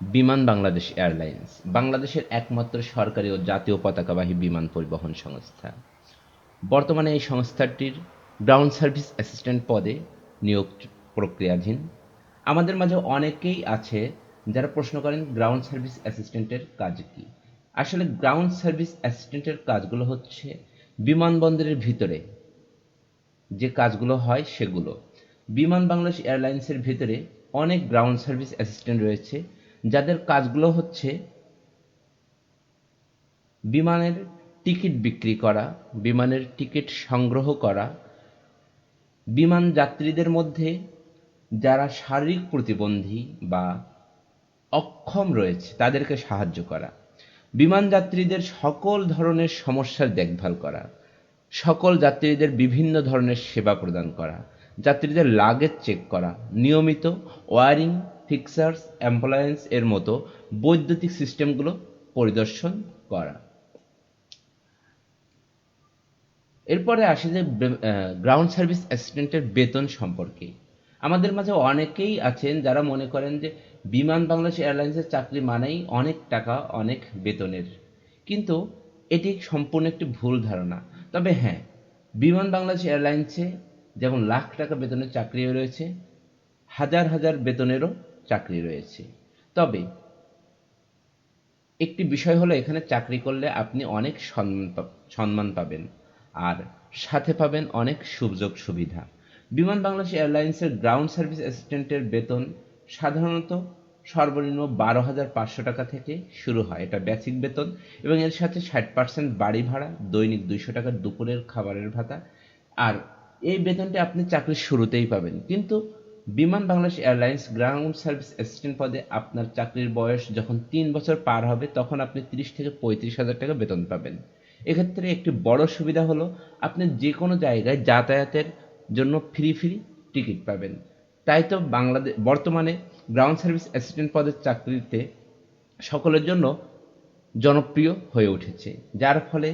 বিমান বাংলাদেশ এয়ারলাইন্স, বাংলাদেশের একমাত্র সরকারি ও জাতীয় পতাকাবাহী বিমান পরিবহন সংস্থা। বর্তমানে এই সংস্থাটির গ্রাউন্ড সার্ভিস অ্যাসিস্ট্যান্ট পদে নিয়োগ প্রক্রিয়াধীন। আমাদের মাঝে অনেকেই আছে যারা প্রশ্ন করেন গ্রাউন্ড সার্ভিস অ্যাসিস্ট্যান্টের কাজ কি। আসলে গ্রাউন্ড সার্ভিস অ্যাসিস্ট্যান্টের কাজগুলো হচ্ছে বিমানবন্দরের ভিতরে যে কাজগুলো হয় সেগুলো। বিমান বাংলাদেশ এয়ারলাইন্সের ভিতরে অনেক গ্রাউন্ড সার্ভিস অ্যাসিস্ট্যান্ট রয়েছে যাদের কাজগুলো হচ্ছে বিমানের টিকিট বিক্রি করা, বিমানের টিকিট সংগ্রহ করা, বিমান যাত্রীদের মধ্যে যারা শারীরিক প্রতিবন্ধী বা অক্ষম রয়েছে, তাদেরকে সাহায্য করা, বিমান যাত্রীদের সকল ধরনের সমস্যার দেখভাল করা, সকল যাত্রীদের বিভিন্ন ধরনের সেবা প্রদান করা, যাত্রীদের লাগেজ চেক করা, নিয়মিত ওয়ারিং ফিক্সার্স অ্যাম্বুলেন্স এর মতো বৈদ্যুতিক সিস্টেমগুলো পরিদর্শন করা। এরপরে আসে যে গ্রাউন্ড সার্ভিস অ্যাসিস্ট্যান্টের বেতন সম্পর্কে। আমাদের মাঝে অনেকেই আছেন যারা মনে করেন যে, বিমান বাংলাদেশ এয়ারলাইন্সের চাকরি মানেই অনেক টাকা, অনেক বেতনের। কিন্তু এটি সম্পূর্ণ একটি ভুল ধারণা। তবে হ্যাঁ বিমান বাংলাদেশ এয়ারলাইন্সে যেমন লাখ টাকা বেতনের চাকরিও রয়েছে, হাজার হাজার বেতনেরও চাকরি রয়েছে। তবে একটি বিষয় হলো, এখানে চাকরি করলে আপনি অনেক সম্মান পাবেন আর সাথে পাবেন অনেক সুযোগ সুবিধা। বিমান বাংলাদেশ এয়ারলাইন্সের গ্রাউন্ড সার্ভিস অ্যাসিস্ট্যান্টের বেতন সাধারণত সর্বনিম্ন বারো হাজার পাঁচশো টাকা থেকে শুরু হয়। এটা বেসিক বেতন এবং এর সাথে ষাট পার্সেন্ট বাড়ি ভাড়া, দৈনিক দুইশো টাকার দুপুরের খাবারের ভাতা। আর এই বেতনটি আপনি চাকরির শুরুতেই পাবেন। কিন্তু Biman Bangladesh airlines ground service assistant পদে আপনার চাকরির বয়স যখন তিন বছর পার হবে, তখন আপনি তিরিশ থেকে পঁয়ত্রিশ হাজার টাকা বেতন পাবেন। এক্ষেত্রে একটি বড় সুবিধা হলো, আপনি যে কোনো জায়গায় যাতায়াতের জন্য ফ্রি ফ্রি টিকিট পাবেন। তাই তো বাংলাদেশ বর্তমানে গ্রাউন্ড সার্ভিস অ্যাসিস্ট্যান্ট পদের চাকরিতে সকলের জন্য জনপ্রিয় হয়ে উঠেছে, যার ফলে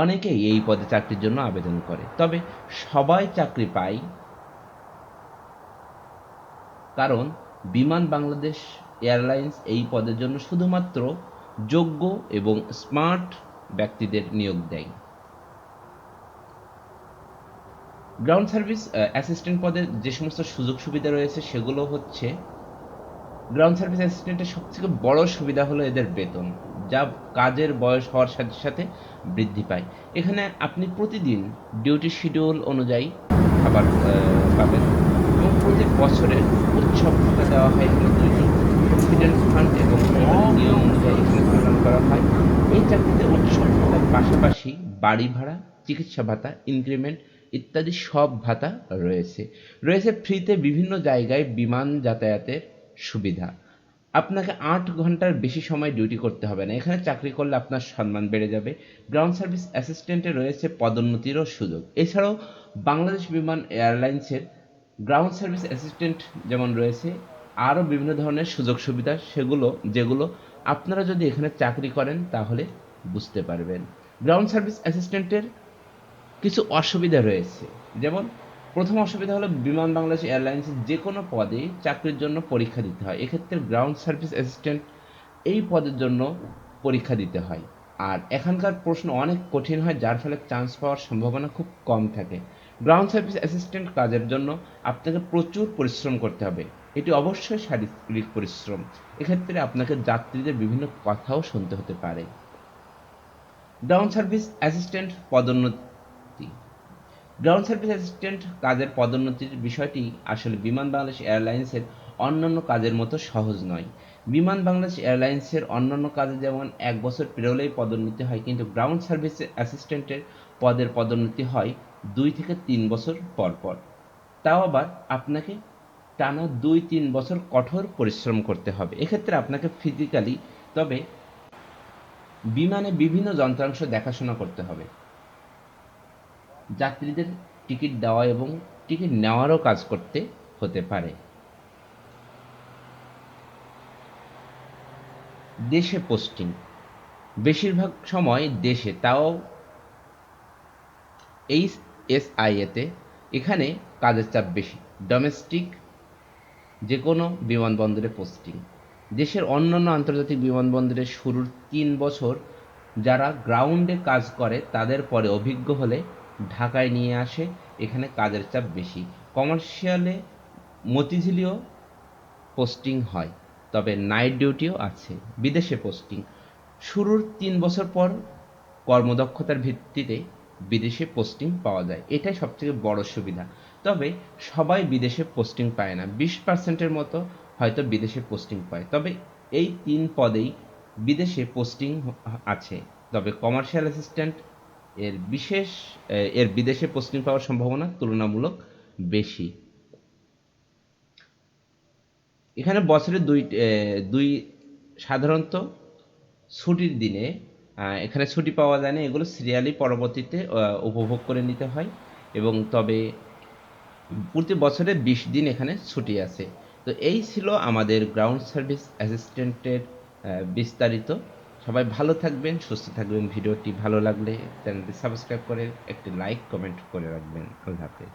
অনেকেই এই পদে চাকরির জন্য আবেদন করে। তবে সবাই চাকরি পায় কারণ বিমান বাংলাদেশ এয়ারলাইন্স এই পদের জন্য শুধুমাত্র যোগ্য এবং স্মার্ট ব্যক্তিদের নিয়োগ দেয়। গ্রাউন্ড সার্ভিস অ্যাসিস্ট্যান্ট পদের যে সমস্ত সুযোগ সুবিধা রয়েছে সেগুলো হচ্ছে, গ্রাউন্ড সার্ভিস অ্যাসিস্ট্যান্টের সবথেকে বড় সুবিধা হলো এদের বেতন, যা কাজের বয়স হওয়ার সাথে সাথে বৃদ্ধি পায়। এখানে আপনি প্রতিদিন ডিউটি শিডিউল অনুযায়ী খাবার পাবেন। এবং প্রতি বছরের উৎসব ভাতা দেওয়া হয় এখানে দুইটি প্রভিডেন্ট ফান্ড এবং নিয়ম অনুযায়ী এখানে প্রদান করা হয়। এই চাকরিতে উৎসব ভাতার পাশাপাশি বাড়ি ভাড়া, চিকিৎসা ভাতা ইনক্রিমেন্ট ইত্যাদি সব ভাতা রয়েছে। রয়েছে ফ্রিতে বিভিন্ন জায়গায় বিমান যাতায়াতের সুবিধা। আপনাকে আট ঘণ্টার বেশি সময় ডিউটি করতে হবে না। এখানে চাকরি করলে আপনার সম্মান বেড়ে যাবে। গ্রাউন্ড সার্ভিস অ্যাসিস্ট্যান্টে রয়েছে পদোন্নতিরও সুযোগ। এছাড়াও বাংলাদেশ বিমান এয়ারলাইন্সের গ্রাউন্ড সার্ভিস অ্যাসিস্ট্যান্ট যেমন রয়েছে আরও বিভিন্ন ধরনের সুযোগ সুবিধা সেগুলো, যেগুলো আপনারা যদি এখানে চাকরি করেন তাহলে বুঝতে পারবেন। গ্রাউন্ড সার্ভিস অ্যাসিস্ট্যান্টের কিছু অসুবিধা রয়েছে। যেমন, প্রথম অসুবিধা হলো বিমান বাংলাদেশ এয়ারলাইন্সের যে কোনো পদে চাকরির জন্য পরীক্ষা দিতে হয়। এক্ষেত্রে গ্রাউন্ড সার্ভিস অ্যাসিস্ট্যান্ট এই পদের জন্য পরীক্ষা দিতে হয়। আর এখানকার প্রশ্ন অনেক কঠিন হয়, যার ফলে চান্স পাওয়ার সম্ভাবনা খুব কম থাকে। গ্রাউন্ড সার্ভিস অ্যাসিস্ট্যান্ট কাজের জন্য আপনাকে প্রচুর পরিশ্রম করতে হবে। এটি অবশ্যই শারীরিক পরিশ্রম। এক্ষেত্রে আপনাকে যাত্রীদের বিভিন্ন কথাও শুনতে হতে পারে। গ্রাউন্ড সার্ভিস অ্যাসিস্ট্যান্ট পদোন্নতি। গ্রাউন্ড সার্ভিস অ্যাসিস্ট্যান্ট কাজের পদোন্নতির বিষয়টি আসলে বিমান বাংলাদেশ এয়ারলাইন্সের অন্যান্য কাজের মতো সহজ নয়। বিমান বাংলাদেশ এয়ারলাইন্সের অন্যান্য কাজে যেমন এক বছর পেরোলেই পদোন্নতি হয়, কিন্তু গ্রাউন্ড সার্ভিস অ্যাসিস্ট্যান্টের পদের পদোন্নতি হয় দুই থেকে তিন বছর পর পর। তাও আবার আপনাকে টানা দুই তিন বছর কঠোর পরিশ্রম করতে হবে। এক্ষেত্রে আপনাকে ফিজিক্যালি তবে বিমানে বিভিন্ন যন্ত্রাংশ দেখাশোনা করতে হবে। যাত্রীদের টিকিট দেওয়া এবং টিকিট নেওয়ারও কাজ করতে হতে পারে। দেশে পোস্টিং বেশিরভাগ সময় দেশে, তাও এইচ এস আইএতে এখানে কাজের চাপ বেশি। ডোমেস্টিক যে কোনো বিমানবন্দরে পোস্টিং দেশের অন্যান্য আন্তর্জাতিক বিমানবন্দরের শুরুর তিন বছর যারা গ্রাউন্ডে কাজ করে, তাদের পরে অভিজ্ঞ হলে ঢাকায় নিয়ে আসে। এখানে কাজের চাপ বেশি। কমার্শিয়ালে মতিঝিলিও পোস্টিং হয়। তবে নাইট ডিউটিও আছে, বিদেশে পোস্টিং। শুরুর তিন বছর পর কর্মদক্ষতার ভিত্তিতে বিদেশে পোস্টিং পাওয়া যায়। এটাই সবথেকে বড় সুবিধা। তবে সবাই বিদেশে পোস্টিং পায় না। বিশ পার্সেন্টের মতো হয়তো বিদেশে পোস্টিং পায়। তবে এই তিন পদেই বিদেশে পোস্টিং আছে। তবে কমার্শিয়াল অ্যাসিস্ট্যান্ট এর বিশেষ এর বিদেশে পোস্টিং পাওয়ার সম্ভাবনা তুলনামূলক বেশি। এখানে বছরে দুই দুই সাধারণত ছুটির দিনে এখানে ছুটি পাওয়া যায় না। এগুলো সিরিয়ালি পরবর্তীতে উপভোগ করে নিতে হয় এবং তবে প্রতি বছরে বিশ দিন এখানে ছুটি আছে। তো এই ছিল আমাদের গ্রাউন্ড সার্ভিস অ্যাসিস্ট্যান্টের বিস্তারিত। সবাই ভালো থাকবেন, সুস্থ থাকবেন। ভিডিওটি ভালো লাগলে চ্যানেলটি সাবস্ক্রাইব করে একটি লাইক, কমেন্ট করে রাখবেন। আল্লাহ হাফেজ।